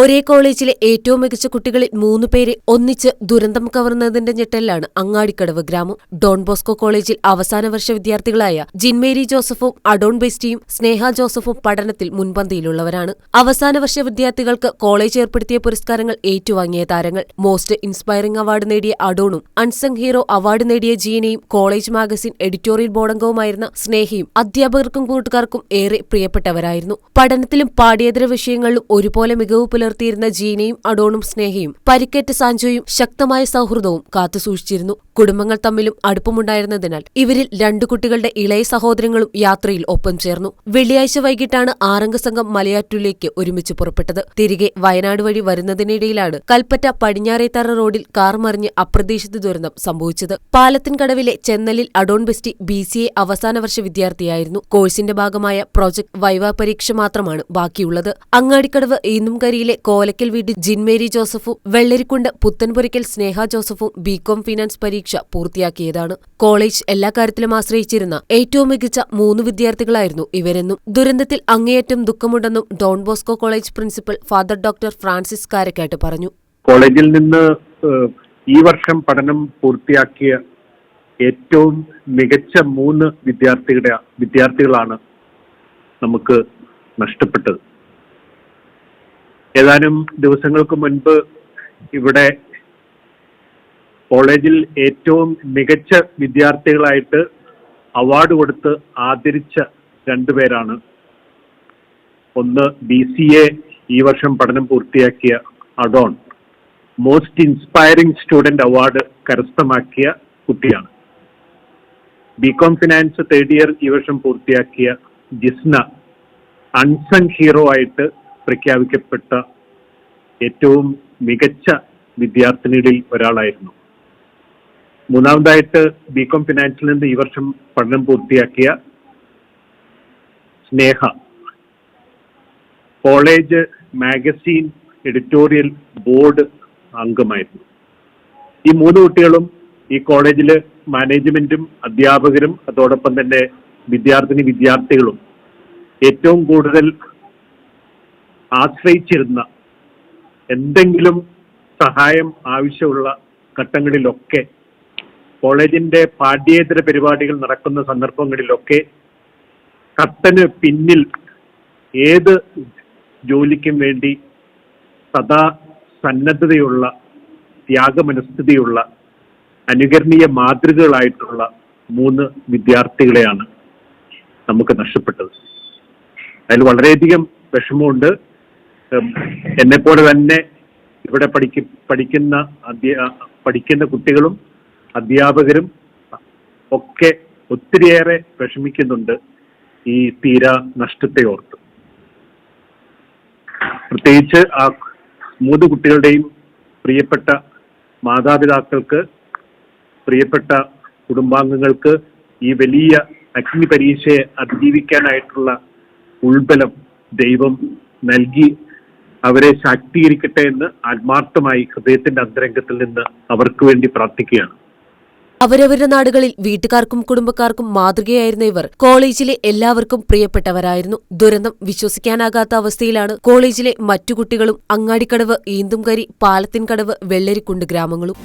ഒരേ കോളേജിലെ ഏറ്റവും മികച്ച കുട്ടികളിൽ മൂന്ന് പേരെ ഒന്നിച്ച് ദുരന്തം കവർന്നതിന്റെ ഞെട്ടലിലാണ് അങ്ങാടിക്കടവ് ഗ്രാമം. ഡോൺ ബോസ്കോ കോളേജിൽ അവസാന വർഷ വിദ്യാർത്ഥികളായ ജിൻമേരി ജോസഫും അഡോൺ ബെസ്റ്റിയും സ്നേഹ ജോസഫും പഠനത്തിൽ മുൻപന്തിയിലുള്ളവരാണ്. അവസാന വർഷ വിദ്യാർത്ഥികൾക്ക് കോളേജ് ഏർപ്പെടുത്തിയ പുരസ്കാരങ്ങൾ ഏറ്റുവാങ്ങിയ താരങ്ങൾ മോസ്റ്റ് ഇൻസ്പയറിംഗ് അവാർഡ് നേടിയ അഡോണും അൺസങ് ഹീറോ അവാർഡ് നേടിയ ജീനയും കോളേജ് മാഗസിൻ എഡിറ്റോറിയൽ ബോർഡംഗവുമായിരുന്ന സ്നേഹയും അധ്യാപകർക്കും കൂട്ടുകാർക്കും ഏറെ പ്രിയപ്പെട്ടവരായിരുന്നു. പഠനത്തിലും പാഠ്യേതര വിഷയങ്ങളിലും ഒരുപോലെ മികവ് പുലർത്തിയിരുന്ന ജീനയും അഡോണും സ്നേഹയും പരിക്കേറ്റ സാഞ്ചോയും ശക്തമായ സൗഹൃദവും കാത്തുസൂക്ഷിച്ചിരുന്നു. കുടുംബങ്ങൾ തമ്മിലും അടുപ്പമുണ്ടായിരുന്നതിനാൽ ഇവരിൽ രണ്ടു കുട്ടികളുടെ ഇളയ സഹോദരങ്ങളും യാത്രയിൽ ഒപ്പം ചേർന്നു. വെള്ളിയാഴ്ച വൈകിട്ടാണ് ആറംഗ സംഘം മലയാറ്റൂരിലേക്ക് ഒരുമിച്ച് പുറപ്പെട്ടത്. തിരികെ വയനാട് വഴി വരുന്നതിനിടയിലാണ് കൽപ്പറ്റ പടിഞ്ഞാറേത്തറ റോഡിൽ കാർ മറിഞ്ഞ് അപ്രതീക്ഷിത ദുരന്തം സംഭവിച്ചത്. പാലത്തിൻകടവിലെ ചെന്നലിൽ Adon Besty B C A അവസാന വർഷ വിദ്യാർത്ഥിയായിരുന്നു. കോഴ്സിന്റെ ഭാഗമായ പ്രോജക്ട് വൈവ പരീക്ഷ മാത്രമാണ് ബാക്കിയുള്ളത്. അങ്ങാടിക്കടവ് ഈന്നുംകരിയിലെ കോലക്കൽ വീട് ജിൻമേരി ജോസഫും വെള്ളരിക്കുണ്ട് പുത്തൻപുരയ്ക്കൽ സ്നേഹ ജോസഫും ബികോം ഫിനാൻസ് പരീക്ഷ പൂർത്തിയാക്കിയതാണ്. കോളേജ് എല്ലാ കാര്യത്തിലും ആശ്രയിച്ചിരുന്ന ഏറ്റവും മികച്ച മൂന്ന് വിദ്യാർത്ഥികളായിരുന്നു ഇവരെന്നും. ദുരന്തത്തിൽ അങ്ങേയറ്റം ദുഃഖമുണ്ടെന്നും Don Bosco college principal father doctor Francis Karakkattu പറഞ്ഞു. കോളേജിൽ നിന്ന് ഈ വർഷം പഠനം പൂർത്തിയാക്കിയ ഏറ്റവും മികച്ച മൂന്ന് വിദ്യാർത്ഥികളുടെ വിദ്യാർത്ഥികളാണ് നമുക്ക് നഷ്ടപ്പെട്ടത്. ഏതാനും ദിവസങ്ങൾക്ക് മുൻപ് ഇവിടെ കോളേജിൽ ഏറ്റവും മികച്ച വിദ്യാർത്ഥികളായിട്ട് അവാർഡ് കൊടുത്ത് ആദരിച്ച രണ്ടുപേരാണ് ഒന്ന് ബി സി എ ഈ വർഷം പഠനം പൂർത്തിയാക്കിയ Adon. Most inspiring student award കരസ്ഥമാക്കിയ കുട്ടിയാണ്. ബികോം ഫിനാൻസ് തേർഡ് ഇയർ ഈ വർഷം പൂർത്തിയാക്കിയ ജിസ്ന അൺസങ് ഹീറോ ആയിട്ട് പ്രഖ്യാപിക്കപ്പെട്ട ഏറ്റവും മികച്ച വിദ്യാർത്ഥിനികളിൽ ഒരാളായിരുന്നു. മൂന്നാമതായിട്ട് ബികോം ഫിനാൻസിൽ നിന്ന് ഈ വർഷം പഠനം പൂർത്തിയാക്കിയ Sneha. College magazine editorial board അംഗമായിരുന്നു. ഈ മൂന്ന് കുട്ടികളും ഈ കോളേജിൽ മാനേജ്മെന്റും അധ്യാപകരും അതോടൊപ്പം തന്നെ വിദ്യാർത്ഥിനി വിദ്യാർത്ഥികളും ഏറ്റവും കൂടുതൽ ആശ്രയിച്ചിരുന്ന എന്തെങ്കിലും സഹായം ആവശ്യമുള്ള ഘട്ടങ്ങളിലൊക്കെ കോളേജിന്റെ പാഠ്യേതര പരിപാടികൾ നടക്കുന്ന സന്ദർഭങ്ങളിലൊക്കെ കട്ടന് പിന്നിൽ ഏത് ജോലിക്കും വേണ്ടി സദാ സന്നദ്ധതയുള്ള ത്യാഗമനസ്ഥിതിയുള്ള അനുകരണീയ മാതൃകകളായിട്ടുള്ള മൂന്ന് വിദ്യാർത്ഥികളെയാണ് നമുക്ക് നഷ്ടപ്പെട്ടത്. അതിൽ വളരെയധികം വിഷമമുണ്ട്. എന്നെ പോലെ തന്നെ ഇവിടെ പഠിക്ക പഠിക്കുന്ന അധ്യാ പഠിക്കുന്ന കുട്ടികളും അധ്യാപകരും ഒക്കെ ഒത്തിരിയേറെ വിഷമിക്കുന്നുണ്ട് ഈ തീരാ നഷ്ടത്തെ ഓർത്ത്. പ്രത്യേകിച്ച് ആ മൂന്ന് കുട്ടികളുടെയും പ്രിയപ്പെട്ട മാതാപിതാക്കൾക്ക് പ്രിയപ്പെട്ട കുടുംബാംഗങ്ങൾക്ക് ഈ വലിയ അഗ്നി പരീക്ഷയെ അതിജീവിക്കാനായിട്ടുള്ള ഉൾബലം ദൈവം നൽകി അവരെ ശാക്തീകരിക്കട്ടെ എന്ന് ആത്മാർത്ഥമായി ഹൃദയത്തിന്റെ അന്തരംഗത്തിൽ നിന്ന് അവർക്ക് വേണ്ടി പ്രാർത്ഥിക്കുകയാണ്. അവരവരുടെ നാടുകളിൽ വീട്ടുകാർക്കും കുടുംബക്കാർക്കും മാതൃകയായിരുന്ന ഇവർ കോളേജിലെ എല്ലാവർക്കും പ്രിയപ്പെട്ടവരായിരുന്നു. ദുരന്തം വിശ്വസിക്കാനാകാത്ത അവസ്ഥയിലാണ് കോളേജിലെ മറ്റു കുട്ടികളും അങ്ങാടിക്കടവ് ഈന്തുംകരി പാലത്തിൻകടവ് വെള്ളരിക്കുണ്ട് ഗ്രാമങ്ങളും.